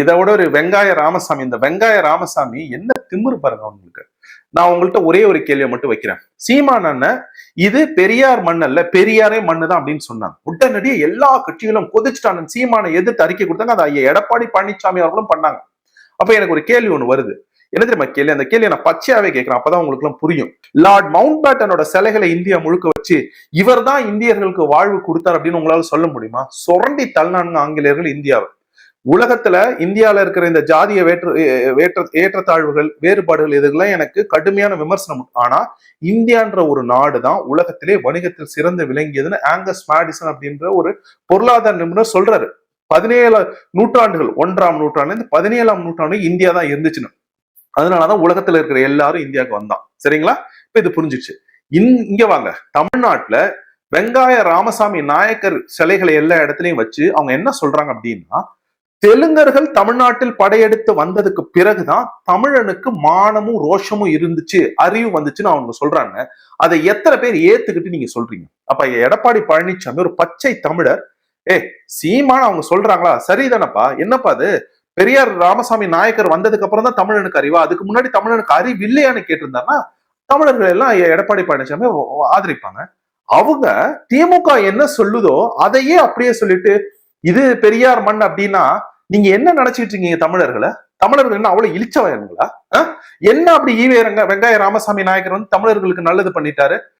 இதை விட ஒரு வெங்காய ராமசாமி இந்த வெங்காய ராமசாமி என்ன திமிரு பாருங்க அவங்களுக்கு. நான் உங்கள்கிட்ட ஒரே ஒரு கேள்வியை மட்டும் வைக்கிறேன். சீமான் அண்ணன் இது பெரியார் மண் அல்ல பெரியாரே மண்ணு தான் அப்படின்னு சொன்னாங்க உடனடியே எல்லா கட்சிகளும் கொதிச்சுட்டாங்க சீமானை எதிர்த்து அறிக்கை கொடுத்தாங்க. அதை ஐயா எடப்பாடி பழனிசாமி அவர்களும் பண்ணாங்க. அப்ப எனக்கு ஒரு கேள்வி ஒண்ணு வருது. என்ன தெரியுமா கேள்வி? அந்த கேள்வியை நான் பச்சையாவே கேட்கிறேன். அப்பதான் உங்களுக்கு எல்லாம் புரியும். லார்ட் மவுண்ட் பேட்டனோட சிலைகளை இந்தியா முழுக்க வச்சு இவர் தான் இந்தியர்களுக்கு வாழ்வு கொடுத்தார் அப்படின்னு உங்களால சொல்ல முடியுமா? சுரண்டி தள்ளானுங்க ஆங்கிலேயர்கள் இந்தியாவை. உலகத்துல இந்தியாவில் இருக்கிற இந்த ஜாதிய வேற்று வேற்ற ஏற்றத்தாழ்வுகள் வேறுபாடுகள் இதுக்கெல்லாம் எனக்கு கடுமையான விமர்சனம். ஆனா இந்தியான்ற ஒரு நாடு தான் உலகத்திலே வணிகத்தில் சிறந்து விளங்கியதுன்னு ஆங்கஸ் மேடிசன் அப்படின்ற ஒரு பொருளாதார நிபுணர் சொல்றாரு. பதினேழு நூற்றாண்டுகள் ஒன்றாம் நூற்றாண்டுல இருந்து பதினேழாம் நூற்றாண்டு இந்தியா தான் இருந்துச்சுன்னு. அதனாலதான் உலகத்துல இருக்கிற எல்லாரும் இந்தியாவுக்கு வந்தான். சரிங்களா? இப்ப இது புரிஞ்சிச்சு. இங்க வாங்க. தமிழ்நாட்டுல வெங்காய ராமசாமி நாயக்கர் சிலைகளை எல்லா இடத்துலயும் வச்சு அவங்க என்ன சொல்றாங்க அப்படின்னா தெலுங்கர்கள் தமிழ்நாட்டில் படையெடுத்து வந்ததுக்கு பிறகுதான் தமிழனுக்கு மானமும் ரோஷமும் இருந்துச்சு அறிவு வந்துச்சுன்னு அவங்க சொல்றாங்க. அதை எத்தனை பேர் ஏத்துக்கிட்டு நீங்க சொல்றீங்க? அப்ப எடப்பாடி பழனிசாமி ஒரு பச்சை தமிழர். ஏ சீமான அவங்க சொல்றாங்களா? சரிதானப்பா. என்னப்பா அது? பெரியார் ராமசாமி நாயக்கர் வந்ததுக்கு அப்புறம் தான் தமிழனுக்கு அறிவா? அதுக்கு முன்னாடி தமிழனுக்கு அறிவு இல்லையான்னு கேட்டிருந்தாங்கன்னா தமிழர்கள் எல்லாம் எடப்பாடி பழனிசாமி ஆதரிப்பாங்க. அவங்க திமுக என்ன சொல்லுதோ அதையே அப்படியே சொல்லிட்டு இது பெரியார் மண் அப்படின்னா நீங்க என்ன நினைச்சிட்டு இருக்கீங்க தமிழர்களை? தமிழர்கள் என்ன அவ்வளவு இழிச்சவங்களா என்ன அப்படி ஈவே ரங்க வெங்காய ராமசாமி நாயக்கர் வந்து தமிழர்களுக்கு நல்லது பண்ணிட்டாரு?